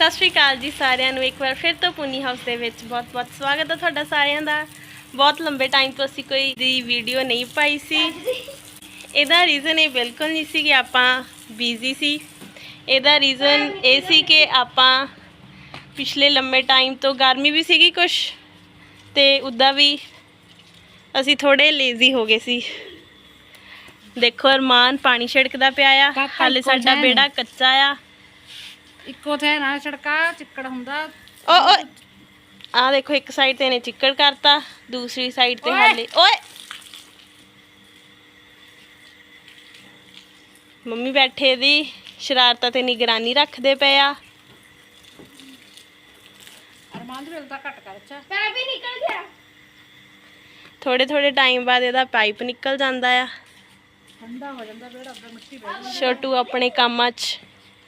ਸਤਿ ਸ਼੍ਰੀ ਅਕਾਲ ਜੀ ਸਾਰਿਆਂ ਨੂੰ ਇੱਕ ਵਾਰ ਫਿਰ ਤੋਂ ਪੁਨੀ ਹਾਊਸ ਦੇ ਵਿੱਚ ਬਹੁਤ-ਬਹੁਤ ਸਵਾਗਤ ਹੈ ਤੁਹਾਡਾ ਸਾਰਿਆਂ ਦਾ। ਬਹੁਤ ਲੰਬੇ ਟਾਈਮ ਤੋਂ ਅਸੀਂ ਕੋਈ ਦੀ ਵੀਡੀਓ ਨਹੀਂ ਪਾਈ ਸੀ। ਇਹਦਾ ਰੀਜ਼ਨ ਇਹ ਬਿਲਕੁਲ ਨਹੀਂ ਸੀ ਕਿ ਆਪਾਂ ਬਿਜ਼ੀ ਸੀ। ਇਹਦਾ ਰੀਜ਼ਨ ਇਹ ਸੀ ਕਿ ਆਪਾਂ ਪਿਛਲੇ ਲੰਬੇ ਟਾਈਮ ਤੋਂ ਗਰਮੀ ਵੀ ਸੀਗੀ ਕੁਛ ਤੇ ਉੱਦਾਂ ਵੀ ਅਸੀਂ ਥੋੜੇ ਲੇਜ਼ੀ ਹੋ ਗਏ ਸੀ। ਦੇਖੋ ਅਰਮਾਨ ਪਾਣੀ ਛਿੜਕਦਾ ਪਿਆ ਆ। ਹਾਲੇ ਸਾਡਾ ਬੇੜਾ ਕੱਚਾ ਆ। ਇੱਕੋ ਥੈ ਨਾ ਛੜਕਾ ਚਿੱਕੜ ਹੁੰਦਾ। ਓ ਓਏ ਆ ਦੇਖੋ ਇੱਕ ਸਾਈਡ ਤੇ ਇਹਨੇ ਚਿੱਕੜ ਕਰਤਾ ਦੂਸਰੀ ਸਾਈਡ ਤੇ। ਹਾਲੇ ਓਏ। ਮੰਮੀ ਬੈਠੇ ਦੀ ਸ਼ਰਾਰਤਾਂ ਤੇ ਨਿਗਰਾਨੀ ਰੱਖਦੇ ਪਏ ਆ। ਅਰਮਾਨ ਦੇ ਤਾਂ ਘਟ ਕਰ ਅੱਛਾ। ਥੋੜੇ ਥੋੜੇ ਟਾਈਮ ਬਾਅਦ ਇਹਦਾ ਪਾਈਪ ਨਿਕਲ ਜਾਂਦਾ ਆ। ਠੰਡਾ ਹੋ ਜਾਂਦਾ ਬੇੜਾ ਅੰਦਰ ਮਿੱਟੀ ਬਹਿ ਛੋਟੂ ਆਪਣੇ ਕੰਮਾਂ 'ਚ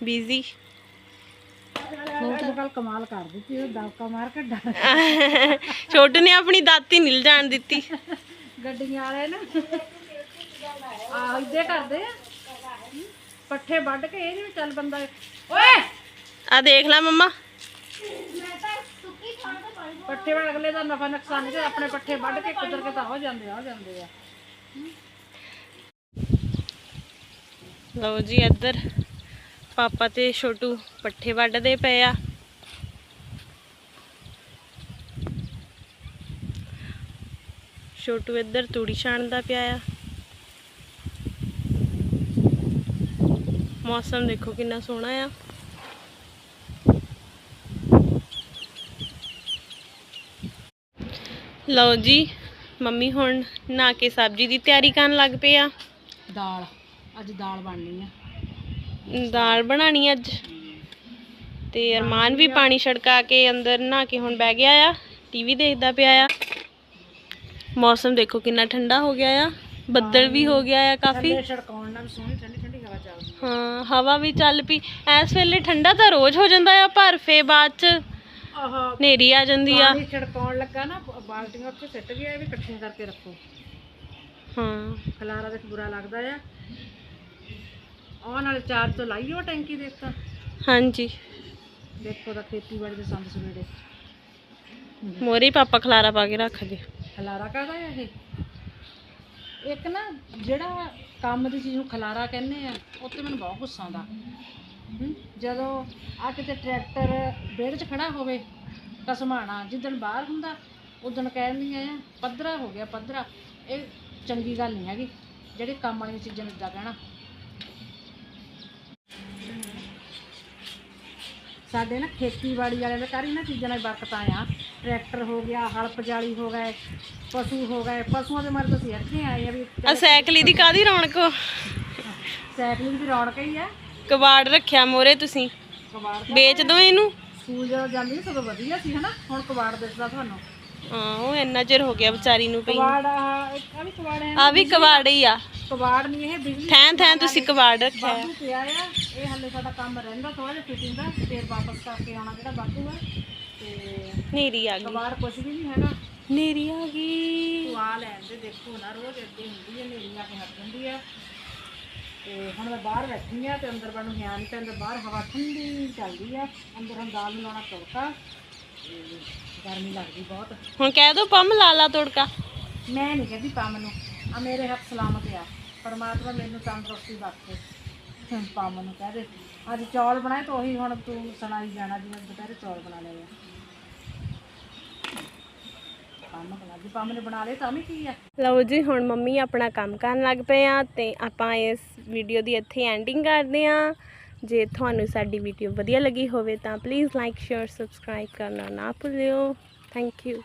ਬਿਜ਼ੀ ਕਮਾਲ ਕਰ ਦਿੱਤੀ ਉਹ ਦਬਕਾ ਮਾਰ ਕੇ ਡਰ ਛੋਟੂ ਨੇ ਆਪਣੀ ਦਾਤੀ ਨਿਲ ਜਾਣ ਦਿੱਤੀ। ਗੱਡੀਆਂ ਵਾਲੇ ਨਾ ਆ ਇੱਦੇ ਕਰਦੇ ਆ। ਪੱਠੇ ਵੱਢ ਕੇ ਇਹ ਨਹੀਂ ਚੱਲ ਬੰਦਾ ਓਏ! ਆ ਦੇਖ ਲੈ ਮੰਮਾ। ਪੱਠੇ ਵਾਲ ਅਗਲੇ ਦਾ ਨਫਾ ਨੁਕਸਾਨ ਤੇ ਆਪਣੇ ਪੱਠੇ ਵੱਢ ਕੇ ਕੁਦਰ ਕੇ ਤਾਂ ਹੋ ਜਾਂਦੇ ਆ ਹੋ ਜਾਂਦੇ ਆ। ਲਓ ਜੀ ਇੱਧਰ। ਪਾਪਾ ਤੇ ਛੋਟੂ ਪੱਠੇ ਵੱਢਦੇ ਪਏ ਆ। ਛੋਟੂ ਇੱਧਰ ਤੂੜੀ ਛਾਣਦਾ ਪਿਆ ਆ। ਮੌਸਮ ਦੇਖੋ ਕਿੰਨਾ ਸੋਹਣਾ ਆ। ਲਓ ਜੀ, ਮੰਮੀ ਹੁਣ ਨਹਾ ਕੇ ਸਬਜ਼ੀ ਦੀ ਤਿਆਰੀ ਕਰਨ ਲੱਗ ਪਏ ਆ। ਦਾਲ, ਅੱਜ ਦਾਲ ਬਣਨੀ ਆ। ਦਾਲ ਬਣਾਣੀ ਅੱਜ। ਤੇ ਅਰਮਾਨ ਵੀ ਪਾਣੀ ਛੜਕਾ ਕੇ ਅੰਦਰ ਨਹਾ ਕੇ ਹੁਣ ਬਹਿ ਗਿਆ ਆ। ਟੀਵੀ ਦੇਖਦਾ ਪਿਆ ਆ। ਮੌਸਮ ਦੇਖੋ ਕਿੰਨਾ ਠੰਡਾ ਹੋ ਗਿਆ ਆ। ਬੱਦਲ ਵੀ ਹੋ ਗਿਆ ਆ ਕਾਫੀ। ਥੱਲੇ ਛੜਕਾਉਣ ਨਾਲ ਵੀ ਸੋਹਣੀ ਠੰਡੀ ਠੰਡੀ ਹਵਾ ਚੱਲਦੀ ਹਾਂ ਹਵਾ ਵੀ ਚੱਲ ਪਈ। ਐਸ ਵੇਲੇ ਠੰਡਾ ਤਾਂ ਰੋਜ਼ ਹੋ ਜਾਂਦਾ ਆ ਪਰ ਫੇ ਬਾਅਦ ਚ ਹਨੇਰੀ ਆ ਜਾਂਦੀ ਆ। ਪਾਣੀ ਛੜਕਾਉਣ ਲੱਗਾ ਨਾ ਬ- ਬਾਲਟੀਆਂ ਉੱਥੇ ਸਿੱਟ ਗਿਆ ਇਹ ਵੀ ਇਕੱਠੀਆਂ ਕਰਕੇ ਰੱਖੋ। ਹਾਂ। ਖਲਾਰਾ ਦੇਖ ਬੁਰਾ ਲੱਗਦਾ ਆ। ਆਉਣ ਵਾਲੇ ਚਾਰ ਤੋਂ ਲਾਈਓ ਟੈਂਕੀ ਦੇਖ ਤਾਂ ਹਾਂਜੀ। ਦੇਖੋ ਦਾ ਖੇਤੀਬਾੜੀ ਦੇ ਸੰਦ ਸਵੇਰੇ ਮੋਰੇ ਪਾਪਾ ਖਲਾਰਾ ਪਾ ਕੇ ਰੱਖ ਗਏ ਖਲਾਰਾ ਕਾਹਦਾ ਇਹ? ਇੱਕ ਨਾ ਜਿਹੜਾ ਕੰਮ ਦੀ ਚੀਜ਼ ਨੂੰ ਖਲਾਰਾ ਕਹਿੰਦੇ ਆ ਉੱਤੇ ਮੈਨੂੰ ਬਹੁਤ ਗੁੱਸਾ ਆਉਂਦਾ। ਜਦੋਂ ਆ ਕਿਤੇ ਟਰੈਕਟਰ ਵਿਹੜੇ 'ਚ ਖੜਾ ਹੋਵੇ ਕਸਮਾਣਾ ਜਿੱਦਣ ਬਾਹਰ ਹੁੰਦਾ ਉਦੋਂ ਕਹਿੰਦੀਆਂ ਆ ਪੱਧਰਾ ਹੋ ਗਿਆ ਪੱਧਰਾ। ਇਹ ਚੰਗੀ ਗੱਲ ਨਹੀਂ ਹੈਗੀ। ਜਿਹੜੀ ਕੰਮ ਵਾਲੀਆਂ ਚੀਜ਼ਾਂ ਨੂੰ ਇਦਾਂ ਕਹਿਣਾ। ਸਾਡੇ ਨਾ ਖੇਤੀਬਾੜੀ ਵਾਲਿਆਂ ਦੇ ਘਰ ਹੀ ਨਾ ਚੀਜ਼ਾਂ ਨਾਲ ਬਰਕਤਾਂ ਆ ਟਰੈਕਟਰ ਹੋ ਗਿਆ ਹਲ ਪਜਾਲੀ ਹੋ ਗਏ ਪਸ਼ੂ ਹੋ ਗਏ ਪਸ਼ੂਆਂ ਦੇ ਮਰ ਤਾਂ ਅਸੀਂ ਇੱਥੇ ਆਏ ਆ ਵੀ ਆ ਸਾਈਕਲੀ ਦੀ ਕਾਦੀ ਰੌਣਕ? ਸਾਈਕਲਿੰਗ ਦੀ ਰੌਣਕ ਹੀ ਆ। ਕਬਾੜ ਰੱਖਿਆ ਮੋਰੇ ਤੁਸੀਂ। ਕਬਾੜ ਵੇਚ ਦੋ ਇਹਨੂੰ। ਸਕੂਲ ਜਦੋਂ ਜਾਂਦੀ ਸੀ ਸਗੋਂ ਵਧੀਆ ਸੀ ਹਨਾ। ਹੁਣ ਕਬਾੜ ਦਿਸਦਾ ਤੁਹਾਨੂੰ। ਹਾਂ ਉਹ ਇੰਨਾ ਚਿਰ ਹੋ ਗਿਆ ਵਿਚਾਰੀ ਨੂੰ ਪਈ ਕਬਾੜ ਆ ਆ ਵੀ ਕਬਾੜ ਹੈ ਆ ਵੀ ਕਬਾੜ ਹੀ ਆ। ਕਬਾੜ ਨਹੀਂ ਇਹ ਬਿਜਲੀ ਥੈਂ ਥੈਂ ਤੁਸੀਂ ਕਬਾੜ ਰੱਖਿਆ ਆ। ਬਾਬੂ ਪਿਆ ਆ ਇਹ ਹੱਲੇ ਸਾਡਾ ਕੰਮ ਰਹਿੰਦਾ ਥੋੜਾ ਜਿਹਾ ਫਿਟਿੰਗ ਦਾ ਫੇਰ ਵਾਪਸ ਕਰਕੇ ਆਉਣਾ ਜਿਹੜਾ ਬਾਕੀ ਆ। ਤੇ ਨੇਰੀ ਆ ਗਈ। ਕਬਾੜ ਕੁਝ ਵੀ ਨਹੀਂ ਹੈਗਾ। ਨੇਰੀ ਆ ਗਈ। ਤੂੰ ਆ ਲੈਣ ਦੇ ਦੇਖੋ ਨਾ ਰੋਜ਼ ਹੀ ਹੁੰਦੀ ਹੈ ਨੇਰੀ ਆ ਕੇ ਹਟ ਜਾਂਦੀ ਆ। ਤੇ ਹੁਣ ਮੈਂ ਬਾਹਰ ਬੈਠੀ ਆ ਤੇ ਅੰਦਰ ਬਣੂ ਹਿਆ ਨਹੀਂ ਤੇ ਅੰਦਰ ਬਾਹਰ ਹਵਾ ਠੰਡੀ ਚੱਲਦੀ ਆ। ਅੰਦਰ ਹੁਣ ਦਾਲ ਨੂੰ ਲਾਉਣਾ ਤੜਕਾ। ਗਰਮੀ ਲੱਗਦੀ ਬਹੁਤ। ਹੁਣ ਕਹਿ ਦੋ ਪੰਮ ਲਾ ਲਾ ਤੋੜਕਾ। ਮੈਂ ਨਹੀਂ ਕਹਿੰਦੀ ਪਾ ਮੈਨੂੰ ਆ ਮੇਰੇ ਹੱਥ ਸਲਾਮਤ ਆ। ਪਰਮਾਤਮਾ ਮੈਨੂੰ ਤੰਦਰੁਸਤੀ ਬਖਸ਼ੇ। ਹਮ, ਪਾ ਮੈਨੂੰ ਕਹਿ ਦੇ। ਅੱਜ ਚੌਲ ਬਣਾਏ ਤਾਂ ਉਹੀ ਹੁਣ ਤੂੰ ਸੁਣਾਈ ਜਾਣਾ ਜਿਵੇਂ ਦੁਪਹਿਰੇ ਚੌਲ ਬਣਾ ਲਏ ਪੰਮ ਪੰਮ ਨੇ ਲਓ ਜੀ ਹੁਣ ਮੰਮੀ ਆਪਣਾ ਕੰਮ ਕਰਨ ਲੱਗ ਪਏ ਆ ਤੇ ਆਪਾਂ ਇਸ ਵੀਡੀਓ ਦੀ ਇੱਥੇ ਐਂਡਿੰਗ ਕਰਦੇ ਆ। ਜੇ ਤੁਹਾਨੂੰ ਸਾਡੀ ਵੀਡੀਓ ਵਧੀਆ ਲੱਗੀ ਹੋਵੇ ਤਾਂ ਪਲੀਜ਼ ਲਾਈਕ ਸ਼ੇਅਰ ਸਬਸਕ੍ਰਾਈਬ ਕਰਨਾ ਨਾ ਭੁੱਲਿਓ। Thank you